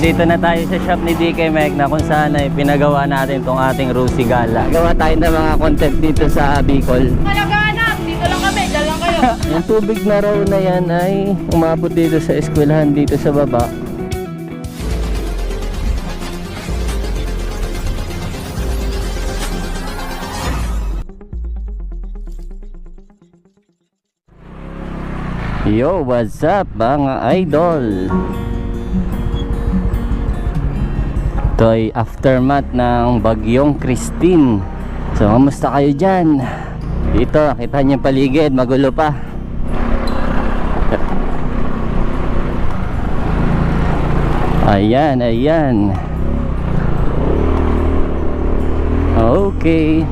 Nandito na tayo sa shop ni DK Mike na kung saan ay pinagawa natin tong ating Rosie Gala. Gawa tayo ng mga content dito sa Bicol. Malaganap! Dito lang kami, dyan lang kayo. Yung tubig na raw na yan ay umabot dito sa eskwelahan dito sa baba. Yo, what's up mga idol? Ito ay aftermath ng bagyong Christine. So, kamusta kayo dyan? Dito, kita niyo paligid, magulo pa. Ayan, ayan. Okay.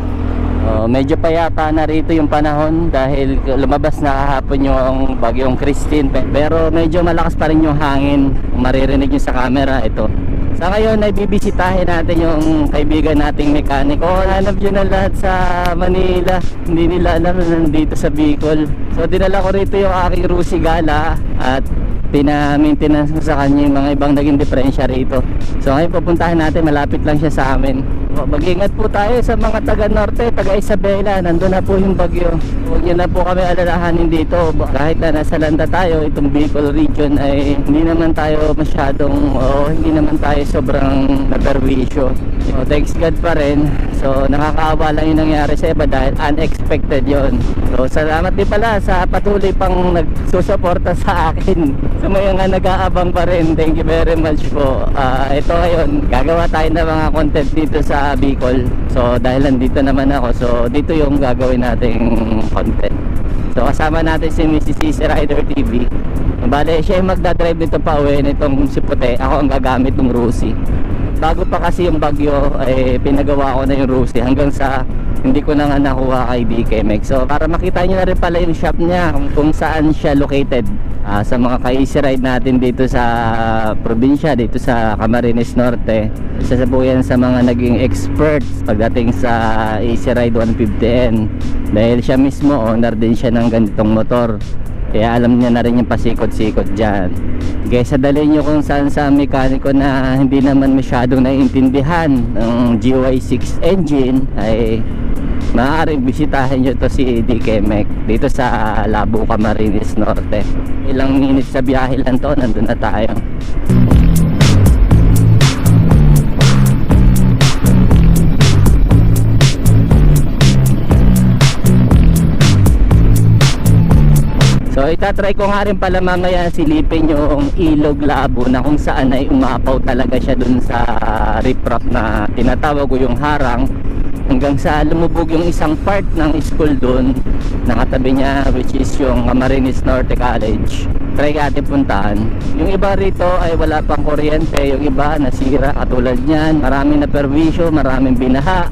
Oh, medyo payapa na rito yung panahon dahil lumabas na kahapon yung bagyong Christine Pe- pero medyo malakas pa rin yung hangin maririnig nyo sa camera ito sa ngayon ay bibisitahin natin yung kaibigan nating mekaniko. Alam nyo na lahat sa Manila. Hindi nila alam na nandito sa Bicol. So dinala ko rito yung aking Rusi Gala at pina-maintenance sa kanya yung mga ibang naging diferensya rito. So ngayon pupuntahan natin. Malapit lang siya sa amin O, mag-ingat po tayo sa mga taga Norte, taga Isabela, nandun na po yung bagyo. Huwag niyo na po kami alalahanin dito. Kahit na nasa landa tayo, itong Bicol region ay hindi naman tayo masyadong, o hindi naman tayo sobrang naperwisyo. So, thanks God pa rin. So, nakakaawa lang yung nangyari sa iba dahil unexpected yon. So, salamat din pala sa patuloy pang nagsusuporta sa akin. Sa mga nag-aabang pa rin, thank you very much po. Ah, ito ngayon, gagawa tayo ng mga content dito sa Bicol. So, dahil nandito naman ako, so dito yung gagawin nating content. So, kasama natin si Mrs. Easy Rider TV. Bale, siya yung magdadrive nito pa uwi nitong si Puti. Ako ang gagamit ng Rusi. Bago pa kasi yung bagyo, eh, pinagawa ko na yung Rusi hanggang sa hindi ko na nga nakuha kay DK Mix. So, para makita nyo na rin pala yung shop niya kung, kung saan siya located. Ah, sa mga ka-easy ride natin dito sa probinsya, dito sa Camarines Norte. Isa sa po yan sa mga naging experts pagdating sa Easy Ride 150N. Dahil siya mismo, owner din siya ng ganitong motor. Kaya alam niya na rin yung pasikot-sikot dyan. Kaya sa dalhin nyo kung saan sa mekaniko na hindi naman masyadong naiintindihan ng GY6 engine ay maaaring bisitahin nyo to si DK Mec dito sa Labo Camarines Norte. Ilang minutes sa biyahe lang to, nandun na tayo. So itatry ko nga rin pala mamaya silipin yung ilog labo na kung saan ay umapaw talaga siya dun sa riprap na tinatawag ko yung harang hanggang sa lumubog yung isang part ng school dun nakatabi niya which is yung Camarines Norte College try natin puntahan yung iba rito ay wala pang kuryente yung iba nasira katulad niyan maraming na perwisyo maraming binaha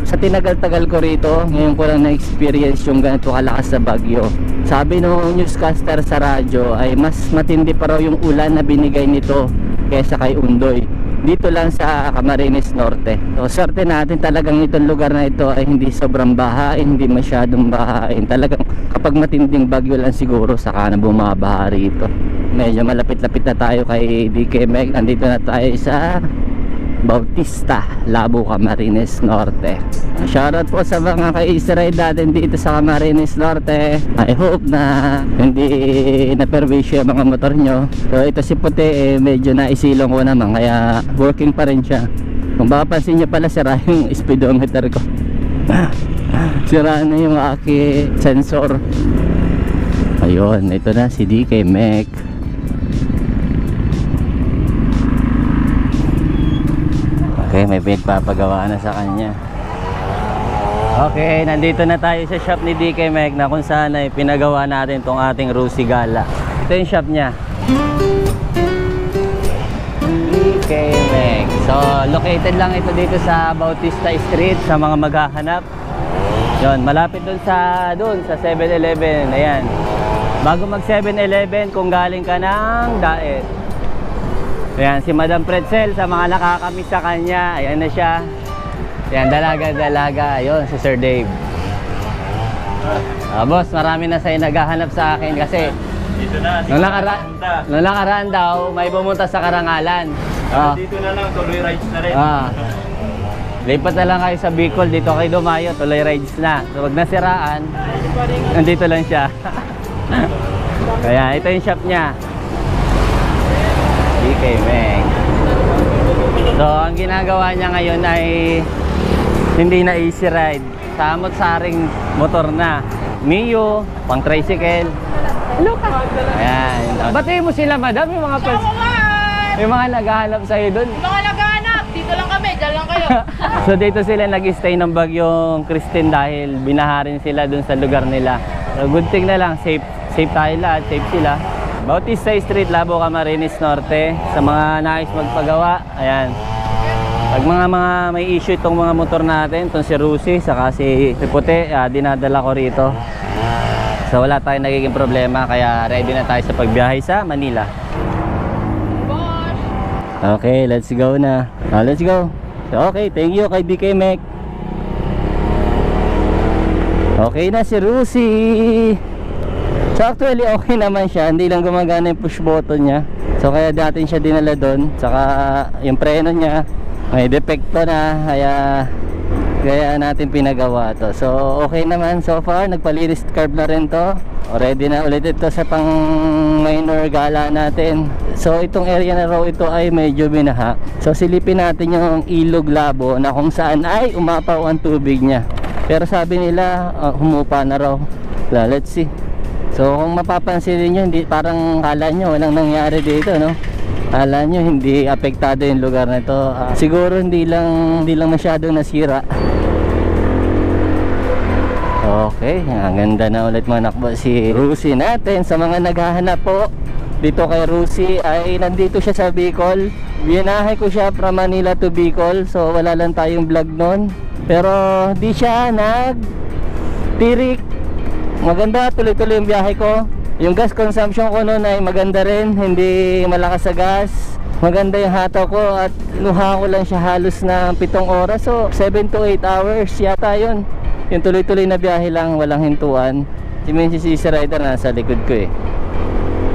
sa tinagal-tagal ko rito, ngayon ko lang na-experience yung ganito kalakas sa bagyo. Sabi nung newscaster sa radyo ay mas matindi pa raw yung ulan na binigay nito kaysa kay Undoy. Dito lang sa Camarines Norte. So, swerte natin talagang itong lugar na ito ay hindi sobrang bahain, hindi masyadong bahain. Talagang kapag matinding bagyo lang siguro saka na bumabaha rito. Medyo malapit-lapit na tayo kay DK Meg. Andito na tayo sa Bautista, Labo, Camarines Norte. Shoutout po sa mga ka-Israel natin dito sa Camarines Norte. I hope na hindi na-perwisyo yung mga motor nyo. So ito si Puti, eh, medyo naisilong ko naman kaya working pa rin siya. Kung mapapansin nyo pala, sira yung speedometer ko. sira na yung aki sensor. Ayun, ito na si DK Mech. Okay, may pinagpapagawa na sa kanya. Okay, nandito na tayo sa shop ni DK Mech na kung saan ay pinagawa natin tong ating Rusi Gala. Ito yung shop niya. DK Mech. So, located lang ito dito sa Bautista Street sa mga maghahanap. Yon, malapit dun sa dun sa 7-Eleven. Ayan. Bago mag 7-Eleven kung galing ka ng Daet. Ayan, si Madam Pretzel sa mga nakakamiss sa kanya. Ayan na siya. Ayan, dalaga-dalaga. Ayun, si Sir Dave. Ah, boss, marami na sa'yo naghahanap sa akin kasi Dito na, nung, nakara nung nakaraan daw, may pumunta sa Karangalan. Ah. Dito na lang, tuloy rides na rin. Ah. Lipat na lang kayo sa Bicol, dito kayo dumayo, tuloy rides na. So, wag nasiraan, nandito lang siya. Kaya ito yung shop niya. DK Meng. So, ang ginagawa niya ngayon ay hindi na easy ride. Samot-saring motor na. Mio, pang tricycle. Hello ka. Ayan. Batiin mo sila, madam, yung mga pers- yung mga naghahanap sa'yo doon. Mga naghahanap, dito lang kami, dyan lang kayo. so dito sila nag-stay ng bagyong Christine dahil binaharin sila dun sa lugar nila. So good thing na lang, safe, safe tayo lahat, safe sila. Bautista Street, Labo, Camarines Norte. Sa mga nais magpagawa, ayan. Pag mga mga may issue itong mga motor natin, itong si Rusi, saka si Puti, ah, dinadala ko rito. So wala tayong nagiging problema, kaya ready na tayo sa pagbiyahe sa Manila. Okay, let's go na. Ah, let's go. Okay, thank you kay BK Mec. Okay na si Rusi. So actually okay naman siya, hindi lang gumagana yung push button niya. So kaya datin siya dinala doon, saka yung preno niya may depekto na, kaya kaya natin pinagawa to. So okay naman so far, nagpalinis curb na rin to. Ready na ulit ito sa pang minor gala natin. So itong area na raw ito ay medyo binaha. So silipin natin yung ilog labo na kung saan ay umapaw ang tubig niya. Pero sabi nila uh, humupa na raw. La, let's see. So kung mapapansin niyo hindi parang kala nyo walang nangyari dito, no? Kala nyo hindi apektado yung lugar na ito. Ah, siguro hindi lang hindi lang masyadong nasira. Okay, ang ganda na ulit mga nakbo si Rusi natin. Sa mga naghahanap po dito kay Rusi ay nandito siya sa Bicol. Binahay ko siya from Manila to Bicol. So wala lang tayong vlog nun. Pero di siya nag tirik. Maganda tuloy-tuloy yung biyahe ko. Yung gas consumption ko noon ay maganda rin, hindi malakas sa gas. Maganda yung hataw ko at luha ko lang siya halos na 7 oras. So 7 to 8 hours yata yun. Yung tuloy-tuloy na biyahe lang, walang hintuan. Si Mincy si Easy Rider nasa likod ko eh.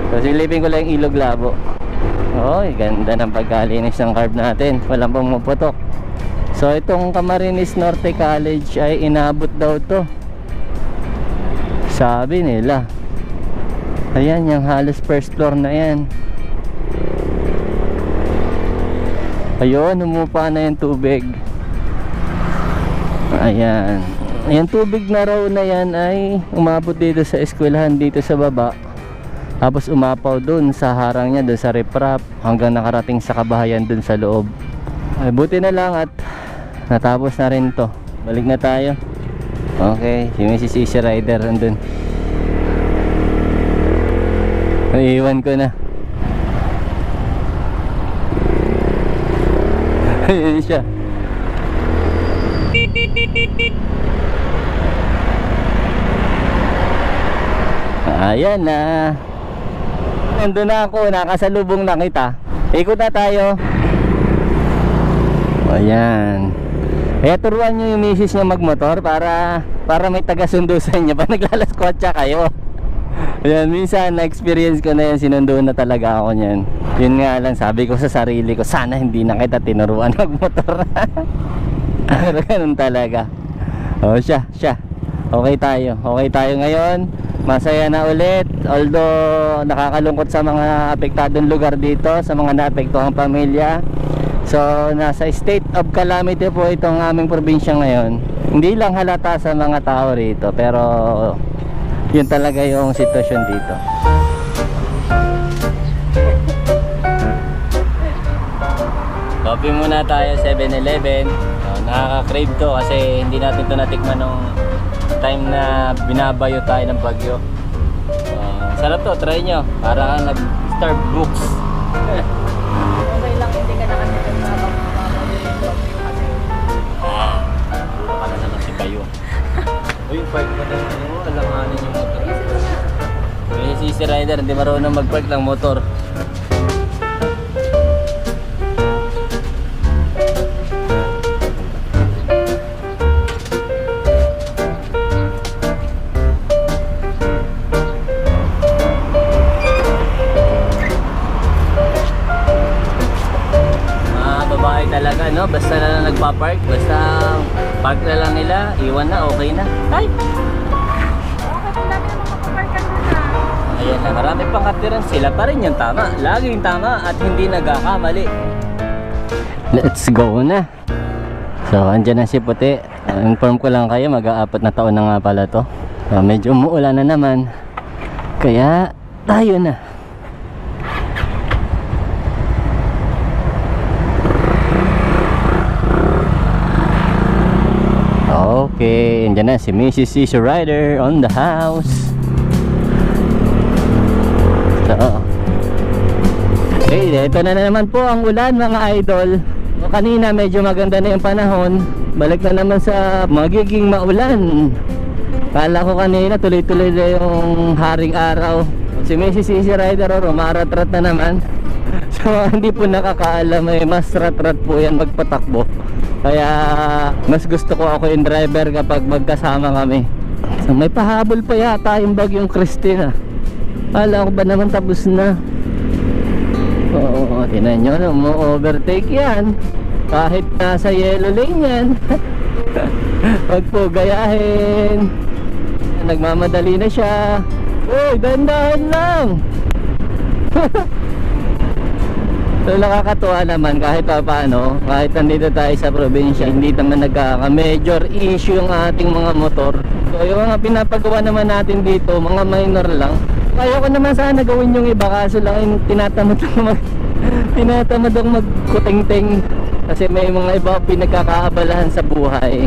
So silipin ko lang ilog labo. Oy, ganda ng pagkalinis ng carb natin. Walang pumuputok. So itong Camarines Norte College ay inabot daw to. Sabi nila. Ayan, yung halos first floor na yan. Ayun, humupa na yung tubig. Ayan. Yung tubig na raw na yan ay umabot dito sa eskwelahan dito sa baba. Tapos umapaw dun sa harang niya, dun sa riprap, hanggang nakarating sa kabahayan dun sa loob. Ay, buti na lang at natapos na rin to. Balik na tayo. Okay, si Mrs. Easy Rider nandun. Naiiwan ko na. Ayun siya. Ayan na. Nandun na ako, nakasalubong na kita. Ikot na tayo. Ayan. Kaya turuan nyo yung misis niya magmotor para para may taga-sundo sa inyo pag naglalaskotsa kayo. Ayan, minsan na-experience ko na yan, sinundo na talaga ako niyan. Yun nga lang, sabi ko sa sarili ko, sana hindi na kita tinuruan magmotor. Pero ganun talaga. O siya, siya. Okay tayo. Okay tayo ngayon. Masaya na ulit. Although nakakalungkot sa mga apektadong lugar dito, sa mga naapektuhang pamilya. So, nasa state of calamity po itong aming probinsya ngayon. Hindi lang halata sa mga tao rito, pero yun talaga yung sitwasyon dito. Coffee muna tayo 7-Eleven. So, nakaka-crave to kasi hindi natin to natikman nung time na binabayo tayo ng bagyo. So, sarap to, try nyo. Para kang nag-Starbucks. Okay lang, hindi ka na kasi kasi. Puro ka na naman si Bayo. Uy, park mo na mo, alanganin yung motor. May si Rider, hindi marunong mag-park ng motor. Talaga, no? Basta na lang nagpa-park, basta park na lang nila, iwan na, okay na. Ay! Ayan na, marami pang katiran. Sila pa rin yung tama. Laging tama at hindi nagkakamali. Let's go na. So, andyan na si Puti. Uh, inform ko lang kayo, mag-aapat na taon na nga pala to. Uh, medyo umuulan na naman. Kaya, tayo na. Okay, andyan na si Mrs. Easy Rider on the house. So, okay, ito na, na naman po ang ulan mga idol. Kanina medyo maganda na yung panahon. Balik na naman sa magiging maulan. Kala ko kanina tuloy-tuloy na yung haring araw. Si Mrs. Easy Rider o rumaratrat na naman. So hindi po nakakaalam eh, mas rat-rat po yan magpatakbo. Kaya mas gusto ko ako yung driver kapag magkasama kami. So, may pahabol pa yata yung bagyong Christina. Kala ko ba naman tapos na? Oo, tinan nyo, no, mo-overtake yan. Kahit nasa yellow lane yan. Huwag po gayahin. Nagmamadali na siya. Uy, dandahan lang. So nakakatuwa naman kahit pa paano, kahit nandito tayo sa probinsya, hindi naman nagkaka-major issue yung ating mga motor. So yung mga pinapagawa naman natin dito, mga minor lang. Kaya ko naman sana gawin yung iba kaso lang yung tinatamad ako mag tinatamad akong magkuting-ting kasi may mga iba pinagkakaabalahan sa buhay.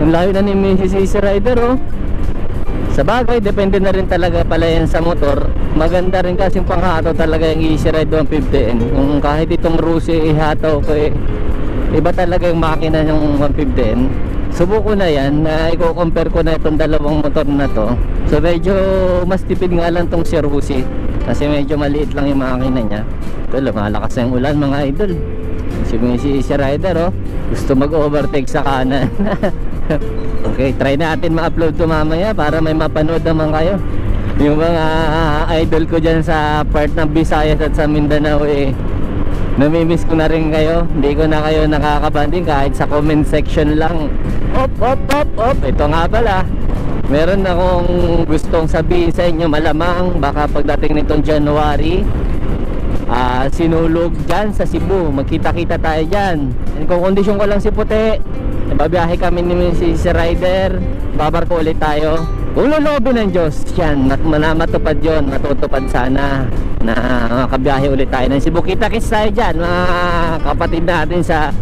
Yung layo na ni Mrs. Rider oh. Sa bagay, depende na rin talaga pala yan sa motor. Maganda rin kasi panghato talaga yung Easy Ride 150N. Kung kahit itong Rusi ihataw ko eh, iba talaga yung makina ng 150N. Subuko na yan, na i-compare ko na itong dalawang motor na to. So medyo mas tipid nga lang tong si Rusi. Kasi medyo maliit lang yung makina niya. Ito, lumalakas na yung ulan mga idol. Si Easy Rider oh, gusto mag-overtake sa kanan. okay, try natin ma-upload to mamaya para may mapanood naman kayo. Yung mga idol ko dyan sa part ng Visayas at sa Mindanao eh, namimiss ko na rin kayo. Hindi ko na kayo nakakabanding kahit sa comment section lang. Op, op, op, op. Ito nga pala. Meron akong gustong sabihin sa inyo malamang baka pagdating nitong January Ah, sinulog dyan sa Cebu. Magkita-kita tayo dyan. And kung kondisyon ko lang si Puti, babiyahe kami ni Mrs. Rider. Babarko ulit tayo. Kung lulobin ng Diyos, yan, mat matupad yon matutupad sana na makabiyahe ulit tayo ng Cebu. Kita-kits tayo dyan, mga kapatid natin sa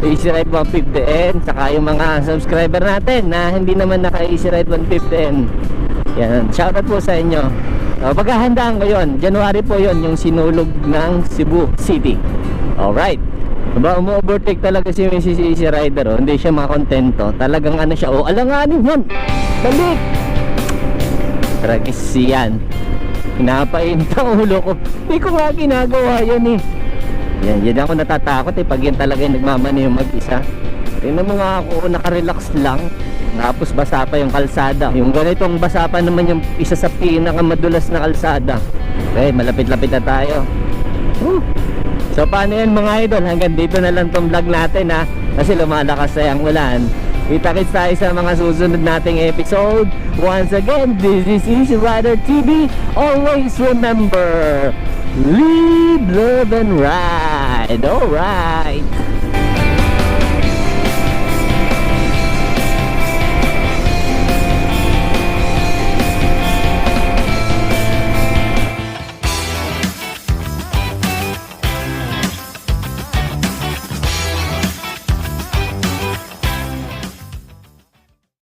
Easy Ride 150N saka yung mga subscriber natin na hindi naman naka Easy Ride 150N yan, shoutout po sa inyo uh, paghahandaan ko yun January po yon yung sinulog ng Cebu City alright Diba, umu-overtake talaga si Mrs. Easy Rider oh. Hindi siya makontento Talagang ano siya, oh alanganin yan Balik Tragis yan Pinapainit ang ulo ko Hindi ko nga ginagawa yan eh yan, yan ako natatakot eh pag yan talaga yung nagmamani yung mag-isa. Tingnan mo nga ako, nakarelax lang. Tapos basa pa yung kalsada. Yung ganitong basa pa naman yung isa sa pinakamadulas na kalsada. Okay, malapit-lapit na tayo. Woo! So paano yan mga idol? Hanggang dito na lang tong vlog natin ha. Kasi lumalakas na yung ulan. Kita-kits tayo sa mga susunod nating episode. Once again, this is Easy Rider TV. Always remember, lead, love, and ride. Alright.